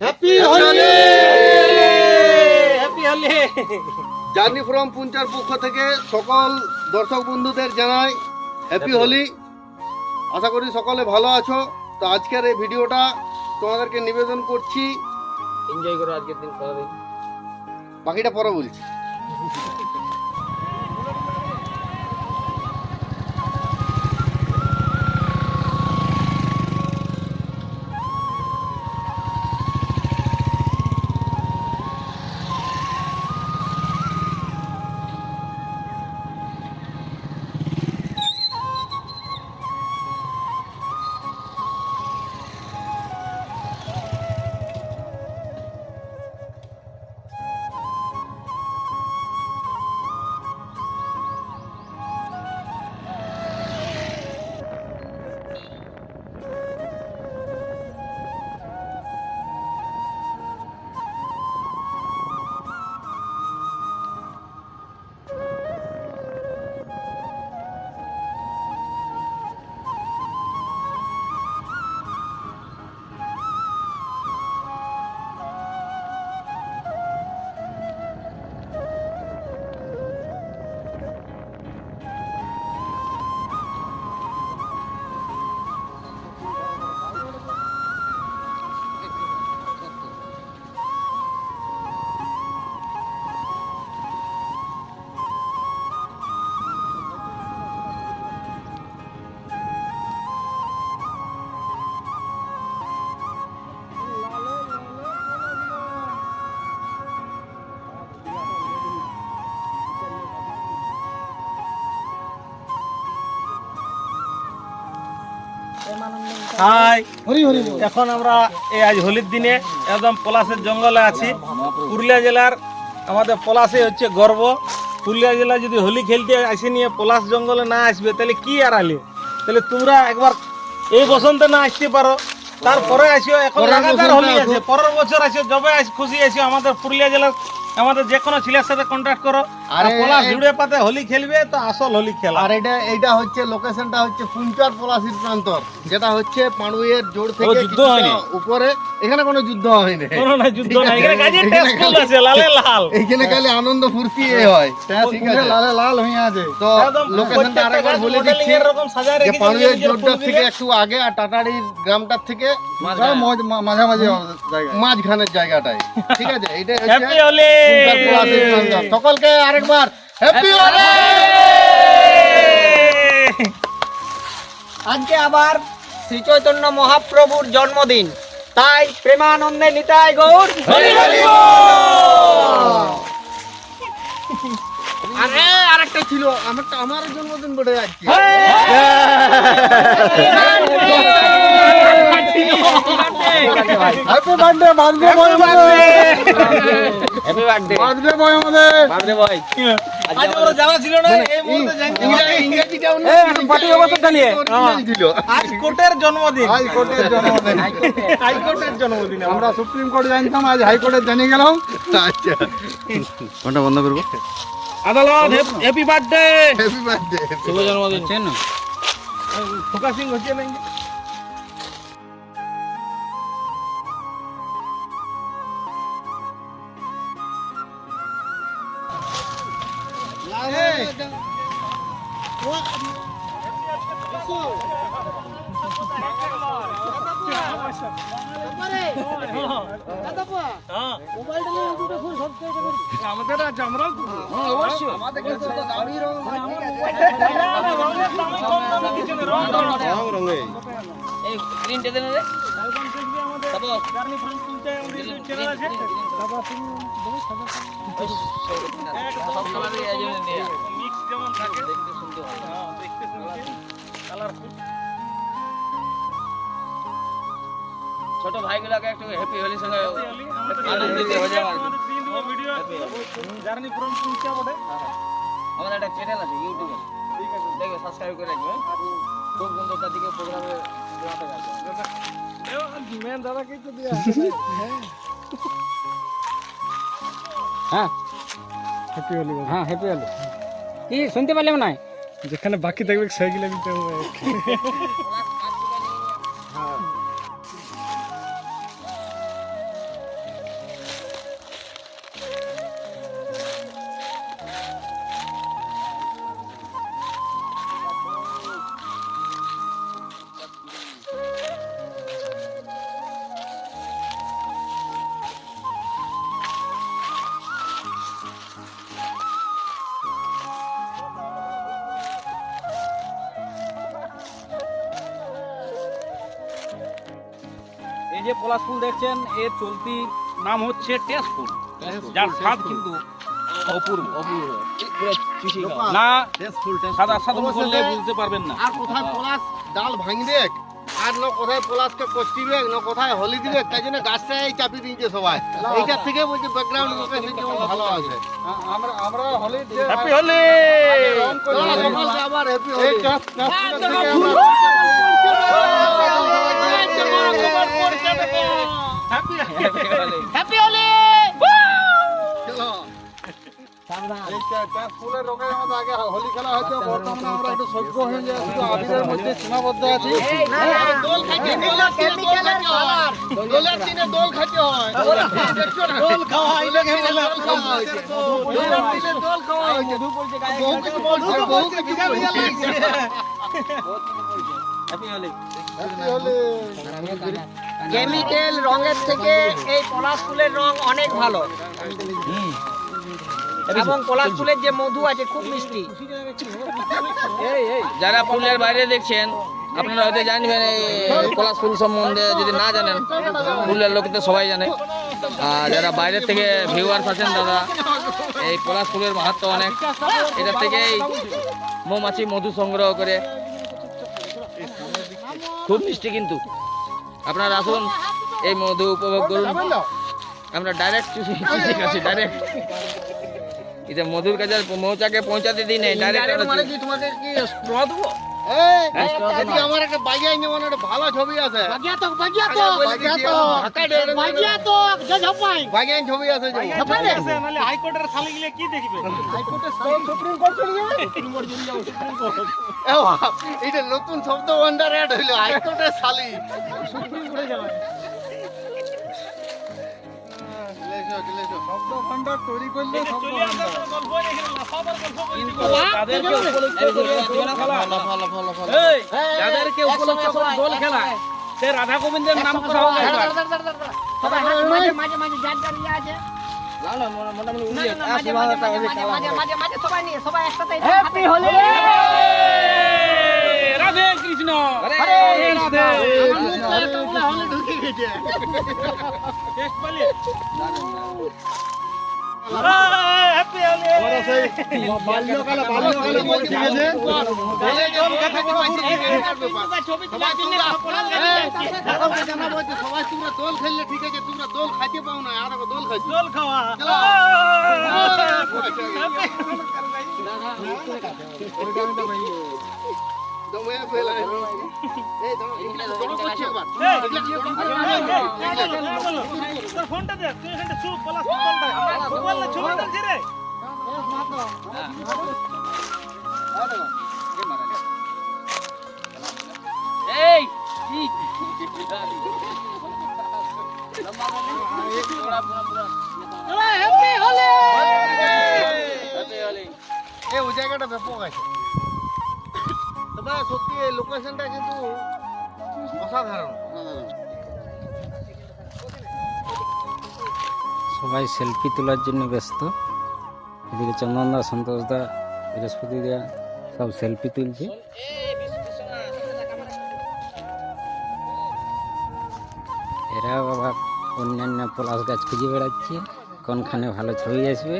Happy Holi happy Holi journey from পুঞ্চার পক্ষ থেকে সকল দর্শক বন্ধুদের জানাই হ্যাপি হোলি আশা করি সকলে ভালো আছো। তো আজকের এই ভিডিওটা তোমাদেরকে নিবেদন করছি। এনজয় করো আজকের দিন বাকিটা পরে বলছি। হাই। এখন আমরা এই আজ হোলির দিনে একদম পলাশের জঙ্গলে আছি। পুরুলিয়া জেলার আমাদের পলাশে হচ্ছে গর্ব। পুরুলিয়া জেলা যদি হোলি খেলতে আসে নিয়ে পলাশ জঙ্গলে না আসবে তাহলে কি আর আলে তাহলে তোমরা একবার এই বসন্তে না আসতে পারো। তারপরে আসিও। এখন লাগাতার হোলি। আছে। পরের বছর আসিও যবে আস খুশি আসিও আমাদের পুরুলিয়া জেলার আমাদের যে কোনো ছেলের সাথে কন্ট্যাক্ট করো। আর পলাশ জুড়ে পাতে হোলি খেলবে তো আসল হোলি খেলা। আর এটা এইটা হচ্ছে লোকেশনটা হচ্ছে পুঞ্চার পলাশির প্রান্তর যেটা হচ্ছে পাড়ুইয়ের জোর থেকে যুদ্ধ হয়নি। উপরে। এখানে কোনো যুদ্ধ হয়নি। কোনো না যুদ্ধ না। এখানে কাজে টেস্ট খালি- আছে লালে লাল। এইখানে খালি আনন্দ ফুর্তি এ হয়। ঠিক আছে। লালে লাল হয়ে আছে। তো লোকেশনটা প্রত্যেকটা আরেকবার বলে দিচ্ছি এর রকম সাজায় যে রেখেছে পাড়ুইয়ের জোরটার থেকে একটু আগে আর টাটাড়ির গ্রামটার থেকে মজ- মাঝামাঝি জায়গা মাঝখানের জায়গাটায়। ঠিক আছে এটা হ্যাপি হচ্ছে সকলকে আরেকবার হ্যাপি হলে আজকে আবার শ্রী চৈতন্য মহাপ্রভুর জন্মদিন। তাই প্রেমানন্দে নিতাই গৌর। আরে আরেকটা ছিল আমারটা আমার জন্মদিন বটে আজকে। হ্যাপি বার্থডে বার্থডে বয় আমাদের। হ্যাপি বার্থডে বার্থডে বয় আমাদের। বার্থডে বয় আজ আমরা জানা ছিল না এই মুহূর্তে ইংরেজিটাও না, পার্টি ব্যবস্থাটা নিয়ে original ছিল। আজ কোর্টের জন্মদিন। হাইকোর্টের জন্মদিন। হাইকোর্টের জন্মদিন। আমরা সুপ্রিম কোর্ট জানতাম আজ হাইকোর্টে জানিয়ে গেলাম। আচ্ছা। কোনটা বন্ধ করব? আদালত হ্যাপি বার্থডে হ্যাপি বার্থডে শুভ জন্মদিন। চেন ফোকাসিং হচ্ছে না আমাদের আজ আমরাও রং রঙে এই গ্রিনটা দেন রে তারপর জার্নি ফ্রম পুঞ্চায় আমাদের ইউটিউব চ্যানেল আছে সব কালার এই জন্য নিয়ে মিক্স যেমন থাকে দেখতে সুন্দর হয় হ্যাঁ দেখতে শুনতে কালারফুল ছোট ভাইগুলোকে একটু হ্যাপি হোলির সঙ্গে আনন্দিত হয়ে যাওয়া আমাদের একটা চ্যানেল আছে ইউটিউবে ঠিক আছে। দেখবে সাবস্ক্রাইব করে রাখবে খুব সুন্দর তার দিকে প্রোগ্রামে জড়াতে গেছে মেন দাদাকেই তো দিয়া হ্যাঁ। হ্যাপি হোলি হ্যাঁ হ্যাপি হোলি। কি শুনতে পারলাম না? যেখানে বাকি থাকবে সাইকেল দিতে হবে। যে পলাশ ফুল দেখছেন এর চলতি নাম হচ্ছে টেস্ট ফুল। যার স্বাদ কিন্তু অপূর্ব। না সাদা সাদা করলে বুঝতে পারবেন না। আর কোথায় পলাশ? ডাল আর না কোথায় পলাশকে কষ্টিবে না কোথায় হলি দিবে তাই জন্য চাপি দিয়েছে সবাই। এইটার থেকে বলছে ব্যাকগ্রাউন্ড লোকেশন যেমন ভালো আছে। আমরা হ্যাপি হোলি আবার হ্যাপি হোলি কা- কাশ ফুলের রঙের মধ্যে আগে হোলি খেলা হয়তো বর্তমানে আমরা একটু সভ্য হয়ে যায় শুধু আবিরের মধ্যে সীমাবদ্ধ আছি দোল খাইতে দোলের দিনে দোল খাইতে হয় দোল খাইতে হয় দেখছ না দোল খাওয়া হইলে দোল খাওয়া হয়েছে দোলের দিনে দোল খাওয়া হয়েছে বহু কিছু বলছে বহু কিছু বলছে হ্যাপি হোলি কেমিক্যাল রঙের থেকে এই পলাশ ফুলের রং অনেক ভালো। এবং পলাশ ফুলের যে মধু আছে, খুব মিষ্টি। যারা পুরুলিয়ার বাইরে দেখছেন, আপনারা হয়তো জানবেন এই পলাশ ফুল সম্বন্ধে যদি না জানেন, পুরুলিয়ার লোক তো সবাই জানে। আর যারা বাইরের থেকে ভিউয়ার্স আছেন দাদা এই পলাশ ফুলের মাহাত্ম অনেক। এটা থেকেই মৌমাছি মধু সংগ্রহ করে। খুব মিষ্টি কিন্তু। আপনারা আসুন এই মধু উপভোগ করুন। আমরা ডাইরেক্ট চুষি চুষি খাচ্ছি ডাইরেক্ট এটা মধুর কাছে আর মৌচাকে পৌঁছাতে দিই নাই ডাইরেক্ট মানে কি? তোমাকে কি স্ট্র দেবো এই এটি আমার একটা বাজাই নেওয়ার একটা ভালো ছবি আছে। বাজিয়া তো বাজিয়া তো। বাজিয়া তো বাজিয়া ছবি আছে যে। নাহলে হাইকোর্টের শালি গিলে কি দেখবে? এ বাপ, এইটা নতুন শব্দ ভান্ডার অ্যাড হইল হাইকোর্টের শালি। সুপ্রিম শব্দ না সবার গল্প বই দিব তাদেরকে উপলক্ষ করে দোল খেলা এই, যাদেরকে উপলক্ষ করে দোল খেলা। সে রাধা গোবিন্দের নাম করা হবে সবাই মাঝে মাঝে মাঝে যার যার ইয়ে আছে। সবাই নিয়ে সবাই একসাথে হ্যাপি হোলি রাধে কৃষ্ণ। হরে রাধে। ঢুকে গেছে সবাই তোমরা দোল খেললে ঠিক আছে তোমরা দোল খাইতে পাও না আর দোল খাইছি জল খাওয়া ফোনটা দে তুই এখানটা চুপ পলাশ ফুটবলটা না ছবি তুলছি রে এই এই জায়গাটা ব্যাপক আছে সত্যি, এই লোকেশনটা কিন্তু অসাধারণ। সবাই সেলফি তোলার জন্য ব্যস্ত। এদিকে চন্দনদা সন্তোষদা বৃহস্পতি দা, সব সেলফি তুলছে। এরাও আবার অন্যান্য পলাশ গাছ খুঁজে বেড়াচ্ছে। কোনখানে ভালো ছবি আসবে?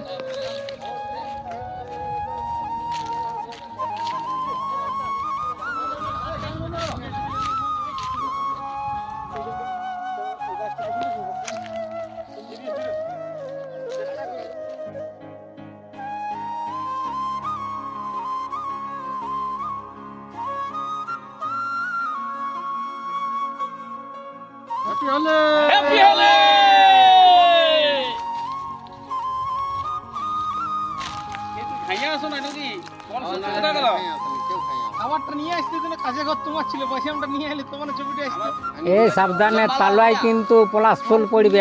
হ্যাপি হোলি হ্যাপি হোলি খাইয়া আসো না নাকি? কোন গেল কেউ খাই না। আমারটা নিয়ে আসতে তুমি কাজে ঘর তোমার ছিল পয়সা আমরা নিয়ে এলে তোমার ছবিটা আসতে। এ সাবধানে তালুয়ায় কিন্তু পলাশ ফুল পড়বে।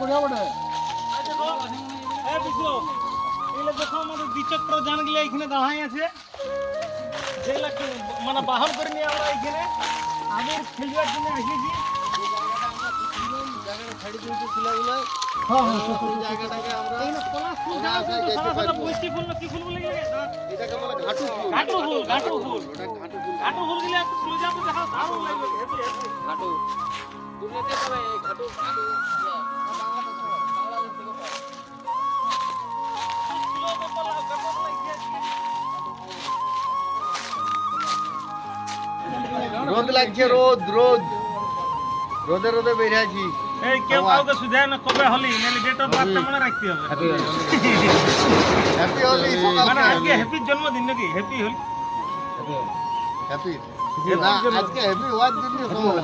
করিয়া বটে এই বিশু, এগুলো দেখো আমাদের দ্বিচক্র যানগুলো এখানে দাঁড়াই আছে যেগুলা কি- মানে বাহন করে নিয়ে আমরা এখানে আবির খেলবার জন্য এসেছি হ্যাঁ রোদ লাগছে রোদ রোদ। রোদে রোদে বেরিয়ে আছি। এই কেউ কাউকে সুধায় না কবে হলি? মানে ডেট অফ বার্থটা মনে রাখতে হবে। হ্যাপি হোলি মানে আজকে হ্যাপির জন্মদিন নাকি? হ্যাপি হলি হ্যাপি না আজকে হ্যাপি হওয়ার জন্য সময়।